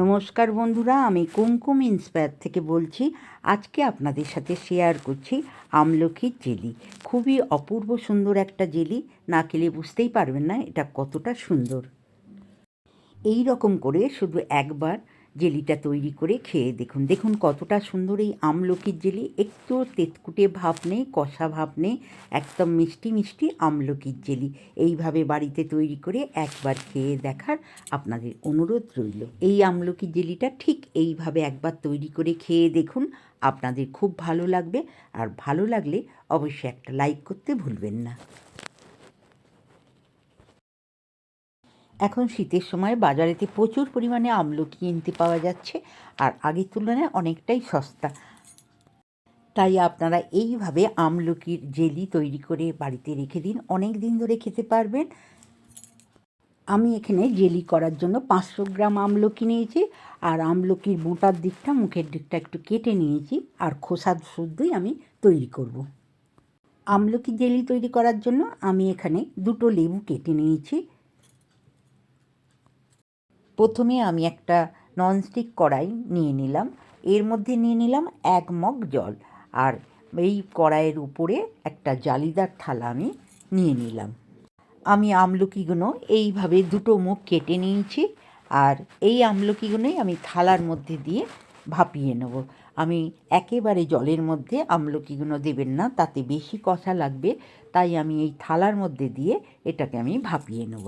নমস্কার বন্ধুরা, আমি কুমকুম ইন্সপায়ার থেকে বলছি, আজকে আপনাদের সাথে শেয়ার করছি আমলকির জেলি। খুবই অপূর্ব সুন্দর একটা জেলি, না খেলে বুঝতেই পারবেন না এটা কতটা সুন্দর। এই রকম করে শুধু একবার জেলিটা তৈরি করে খেয়ে দেখুন। দেখুন কতটা সুন্দর এই আমলকির জেলি। একটু তেতকুটে ভাব নেই, কষা ভাব নেই, একদম মিষ্টি মিষ্টি আমলকির জেলি। এইভাবে বাড়িতে তৈরি করে একবার খেয়ে দেখার আপনাদের অনুরোধ রইল। এই আমলকির জেলিটা ঠিক এইভাবে একবার তৈরি করে খেয়ে দেখুন। আপনাদের খুব ভালো লাগবে। আর ভালো লাগলে অবশ্যই একটা লাইক করতে ভুলবেন না। এখন শীতের সময় বাজারেতে প্রচুর পরিমাণে আমলকি কিনতে পাওয়া যাচ্ছে আর আগের তুলনায় অনেকটাই সস্তা। তাই আপনারা এইভাবে আমলকির জেলি তৈরি করে বাড়িতে রেখে দিন, অনেক দিন ধরে খেতে পারবেন। আমি এখানে জেলি করার জন্য পাঁচশো গ্রাম আমলকি নিয়েছি আর আমলকির মোটার দিকটা, মুখের দিকটা একটু কেটে নিয়েছি আর খোসা শুদ্ধই আমি তৈরি করব। আমলকি জেলি তৈরি করার জন্য আমি এখানে দুটো লেবু কেটে নিয়েছি। প্রথমে আমি একটা ননস্টিক কড়াই নিয়ে নিলাম। এর মধ্যে নিয়ে নিলাম এক মগ জল। আর এই কড়াইয়ের উপরে একটা জালিদার থালা আমি নিয়ে নিলাম। আমি আমলকিগুলো এইভাবে দুটো মুখ কেটে নিয়েছি আর এই আমলকিগুলোই আমি থালার মধ্যে দিয়ে ভাপিয়ে নেব। আমি একেবারে জলের মধ্যে আমলকিগুলো দেবেন না, তাতে বেশি কষা লাগবে, তাই আমি এই থালার মধ্যে দিয়ে এটাকে আমি ভাপিয়ে নেব।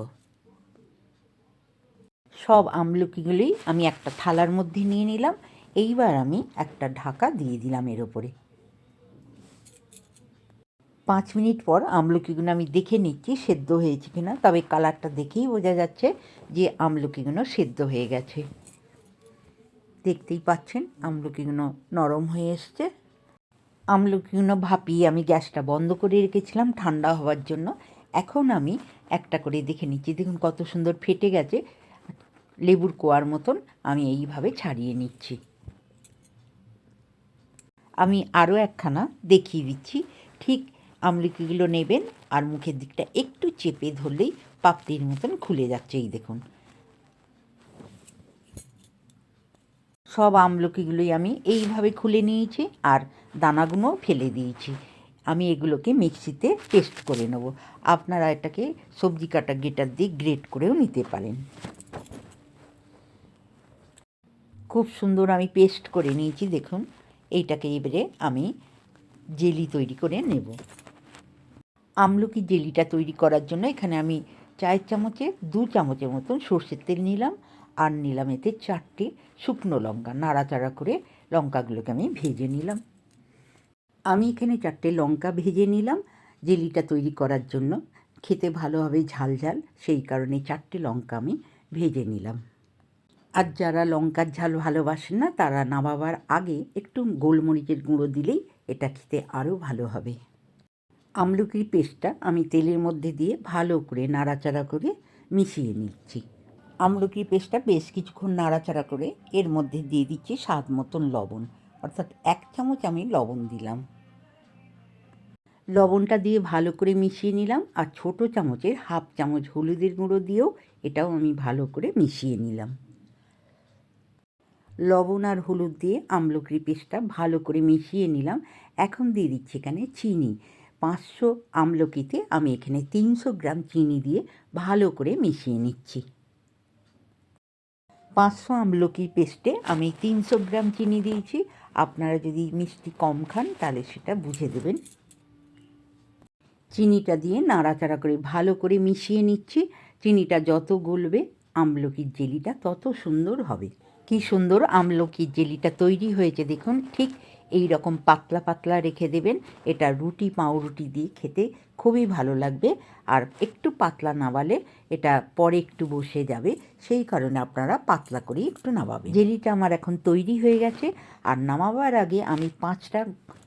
সব আমলকিগুলোই আমি একটা থালার মধ্যে নিয়ে নিলাম। এইবার আমি একটা ঢাকা দিয়ে দিলাম এর ওপরে। পাঁচ মিনিট পর আমলকিগুলো আমি দেখে নিচ্ছি সেদ্ধ হয়েছে কিনা, তবে কালারটা দেখেই বোঝা যাচ্ছে যে আমলকিগুলো সেদ্ধ হয়ে গেছে। দেখতেই পাচ্ছেন আমলকিগুলো নরম হয়ে এসছে। আমলকিগুলো ভাপিয়ে আমি গ্যাসটা বন্ধ করে রেখেছিলাম ঠান্ডা হওয়ার জন্য। এখন আমি একটা করে দেখে নিচ্ছি। দেখুন কত সুন্দর ফেটে গেছে। লেবুর কোয়ার মতন আমি এইভাবে ছাড়িয়ে নিচ্ছি। আমি আরও একখানা দেখিয়ে দিচ্ছি। ঠিক আমলকিগুলো নেবেন আর মুখের দিকটা একটু চেপে ধরলেই পাপড়ির মতন খুলে যাচ্ছে, এই দেখুন। সব আমলকিগুলোই আমি এইভাবে খুলে নিয়েছি আর দানাগুলোও ফেলে দিয়েছি। আমি এগুলোকে মিক্সিতে পেস্ট করে নেব। আপনারা এটাকে সবজি কাটা গেটার দিয়ে গ্রেট করেও নিতে পারেন। খুব সুন্দর আমি পেস্ট করে নিয়েছি, দেখুন। এইটাকে এবারে আমি জেলি তৈরি করে নেব। আমলকি জেলিটা তৈরি করার জন্য এখানে আমি চায়ের চামচে, দু চামচের মতন সর্ষের তেল নিলাম আর নিলাম এতে চারটে শুকনো লঙ্কা, নাড়াচাড়া করে লঙ্কাগুলোকে আমি ভেজে নিলাম। আমি এখানে চারটে লঙ্কা ভেজে নিলাম জেলিটা তৈরি করার জন্য। খেতে ভালো হবে ঝাল ঝাল, সেই কারণে চারটে লঙ্কা আমি ভেজে নিলাম। আর যারা লঙ্কার ঝাল ভালোবাসেন না, তারা নামাবার আগে একটু গোলমরিচের গুঁড়ো দিলেই এটা খেতে আরও ভালো হবে। আমলকির পেস্টটা আমি তেলের মধ্যে দিয়ে ভালো করে নাড়াচাড়া করে মিশিয়ে নিচ্ছি। আমলকির পেস্টটা বেশ কিছুক্ষণ নাড়াচাড়া করে এর মধ্যে দিয়ে দিচ্ছি স্বাদ মতন লবণ, অর্থাৎ এক চামচ আমি লবণ দিলাম। লবণটা দিয়ে ভালো করে মিশিয়ে নিলাম আর ছোট চামচের হাফ চামচ হলুদের গুঁড়ো দিয়েও এটাও আমি ভালো করে মিশিয়ে নিলাম। লবণ আর হলুদ দিয়ে আমলকির পেস্টটা ভালো করে মিশিয়ে নিলাম। এখন দিয়ে দিচ্ছি এখানে চিনি। পাঁচশো আমলকিতে আমি এখানে তিনশো গ্রাম চিনি দিয়ে ভালো করে মিশিয়ে নিচ্ছি। পাঁচশো আমলকির পেস্টে আমি তিনশো গ্রাম চিনি দিয়েছি। আপনারা যদি মিষ্টি কম খান, তাহলে সেটা বুঝে দেবেন। চিনিটা দিয়ে নাড়াচাড়া করে ভালো করে মিশিয়ে নিচ্ছি। চিনিটা যত গলবে, আমলকির জেলিটা তত সুন্দর হবে। কি সুন্দর আমলকির জেলিটা তৈরি হয়েছে, দেখুন। ঠিক এই রকম পাতলা পাতলা রেখে দেবেন। এটা রুটি, পাউরুটি দিয়ে খেতে খুবই ভালো লাগবে। আর একটু পাতলা নাবালে এটা পরে একটু বসে যাবে, সেই কারণে আপনারা পাতলা করে একটু নামাবেন। জেলিটা আমার এখন তৈরি হয়ে গেছে। আর নামাবার আগে আমি পাঁচটা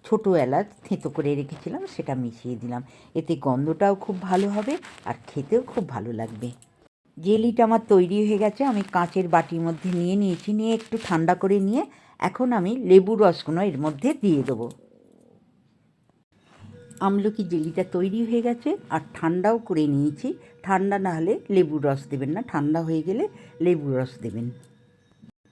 ছোটো এলাচ থেঁতো করে রেখেছিলাম, সেটা মিশিয়ে দিলাম। এতে গন্ধটাও খুব ভালো হবে আর খেতেও খুব ভালো লাগবে। জেলিটা আমার তৈরি হয়ে গেছে, আমি কাঁচের বাটির মধ্যে নিয়ে নিয়েছি, নিয়ে একটু ঠান্ডা করে নিয়ে এখন আমি লেবুর রসগুলো এর মধ্যে দিয়ে দেবো। আমলকি জেলিটা তৈরি হয়ে গেছে আর ঠান্ডাও করে নিয়েছি, ঠান্ডা না হলে লেবুর রস দেবেন না, ঠান্ডা হয়ে গেলে লেবুর রস দেবেন।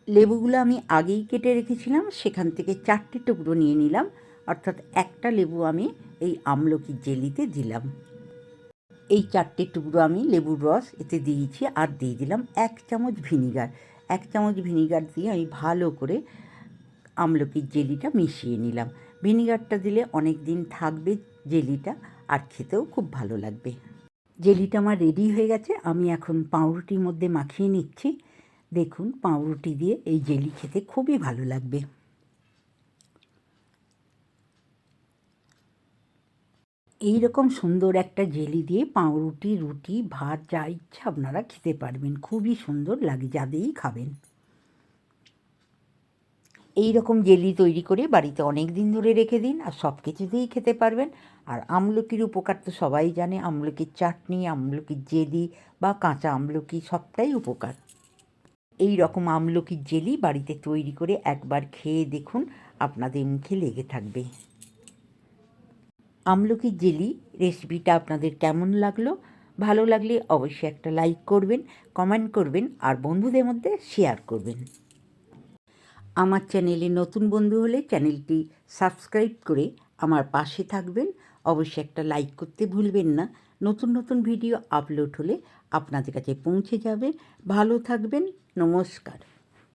লেবুগুলো আমি আগেই কেটে রেখেছিলাম, সেখান থেকে চারটে টুকরো নিয়ে নিলাম, অর্থাৎ একটা লেবু আমি এই আমলকি জেলিতে দিলাম। এই চারটে টুকরো আমি লেবুর রস এতে দিয়েছি আর দিয়ে দিলাম এক চামচ ভিনিগার। এক চামচ ভিনিগার দিয়ে আমি ভালো করে আমলকির জেলিটা মিশিয়ে নিলাম। ভিনিগারটা দিলে অনেক দিন থাকবে জেলিটা আর খেতেও খুব ভালো লাগবে। জেলিটা আমার রেডি হয়ে গেছে, আমি এখন পাউরুটির মধ্যে মাখিয়ে নিচ্ছি। দেখুন, পাউরুটি দিয়ে এই জেলি খেতে খুবই ভালো লাগবে। এই রকম সুন্দর একটা জেলি দিয়ে পাউরুটি, রুটি, ভাত, যা ইচ্ছা আপনারা খেতে পারবেন। খুবই সুন্দর লাগে যাদেরই খাবেন। এই রকম জেলি তৈরি করে বাড়িতে অনেক দিন ধরে রেখে দিন আর সব কিছুতেই খেতে পারবেন। আর আমলকির উপকার তো সবাই জানে, আমলকির চাটনি, আমলকির জেলি বা কাঁচা আমলকি সবটাই উপকার। এই রকম আমলকির জেলি বাড়িতে তৈরি করে একবার খেয়ে দেখুন, আপনাদের মুখে লেগে থাকবে। আমলকির জেলি রেসিপিটা আপনাদের কেমন লাগল? ভালো লাগলে অবশ্যই একটা লাইক করবেন কমেন্ট করবেন আর বন্ধুদের মধ্যে শেয়ার করবেন। আমার চ্যানেলে নতুন বন্ধু হলে চ্যানেলটি সাবস্ক্রাইব করে আমার পাশে থাকবেন। অবশ্যই একটা লাইক করতে ভুলবেন না। নতুন নতুন ভিডিও আপলোড হলে আপনাদের কাছে পৌঁছে যাবে। ভালো থাকবেন, নমস্কার।